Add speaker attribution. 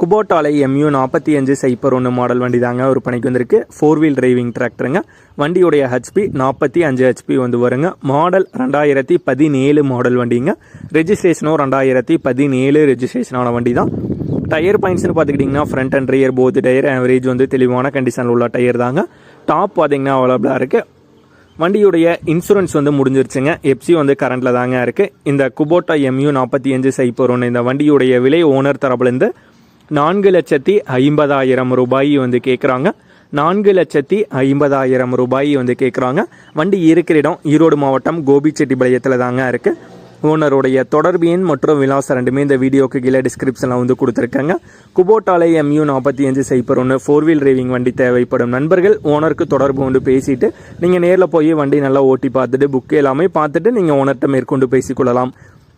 Speaker 1: குபோட்டாலை mu நாற்பத்தி அஞ்சு cipher ஒன்று மாடல் வண்டி தாங்க விற்பனைக்கு வந்திருக்கு. ஃபோர் வீல் டிரைவிங் டிராக்டருங்க வண்டியுடைய ஹெச்பி நாற்பத்தி அஞ்சு ஹெச்பி வந்து வருங்க. மாடல் ரெண்டாயிரத்தி பதினேழு மாடல் வண்டிங்க. ரெஜிஸ்ட்ரேஷனும் ரெண்டாயிரத்தி பதினேழு ரெஜிஸ்ட்ரேஷனான வண்டி தான் டயர் பாயிண்ட்ஸ்னு பார்த்துக்கிட்டிங்கன்னா front and rear both tyre average வந்து தெளிவான கண்டிஷனில் உள்ள டயர் தாங்க. டாப் பார்த்தீங்கன்னா அவைலபிளாக இருக்குது வண்டியுடைய இன்சூரன்ஸ் வந்து முடிஞ்சிருச்சுங்க. எப்சி வந்து கரண்ட்டில் தாங்க இருக்குது இந்த குபோட்டா எம்யூ நாற்பத்தி அஞ்சு சைப்பர் ஒன்று இந்த வண்டியுடைய விலை ஓனர் தரப்புலேருந்து நான்கு லட்சத்தி ஐம்பதாயிரம் ரூபாய் வந்து கேட்குறாங்க நான்கு லட்சத்தி ஐம்பதாயிரம் ரூபாய் வந்து கேட்குறாங்க வண்டி இருக்கிற இடம் ஈரோடு மாவட்டம் கோபிச்செட்டிப்பாளையத்தில் தாங்க இருக்குது ஓனருடைய தொடர்பு எண் மற்றும் விலாசம் ரெண்டுமே இந்த வீடியோக்கு கீழே டிஸ்கிரிப்ஷனில் வந்து கொடுத்துருக்காங்க. குபோட்டாலை எம்யூ நாற்பத்தி அஞ்சு சைப்பர் ஒன்று ஃபோர் வீல் டிரைவிங் வண்டி தேவைப்படும். நண்பர்கள் ஓனருக்கு தொடர்பு கொண்டு பேசிட்டு நீங்கள் நேரில் போய் வண்டி நல்லா ஓட்டி பார்த்துட்டு புக் எல்லாமே பார்த்துட்டு நீங்கள் ஓனர்கிட்ட மேற்கொண்டு பேசிக்கொள்ளலாம்.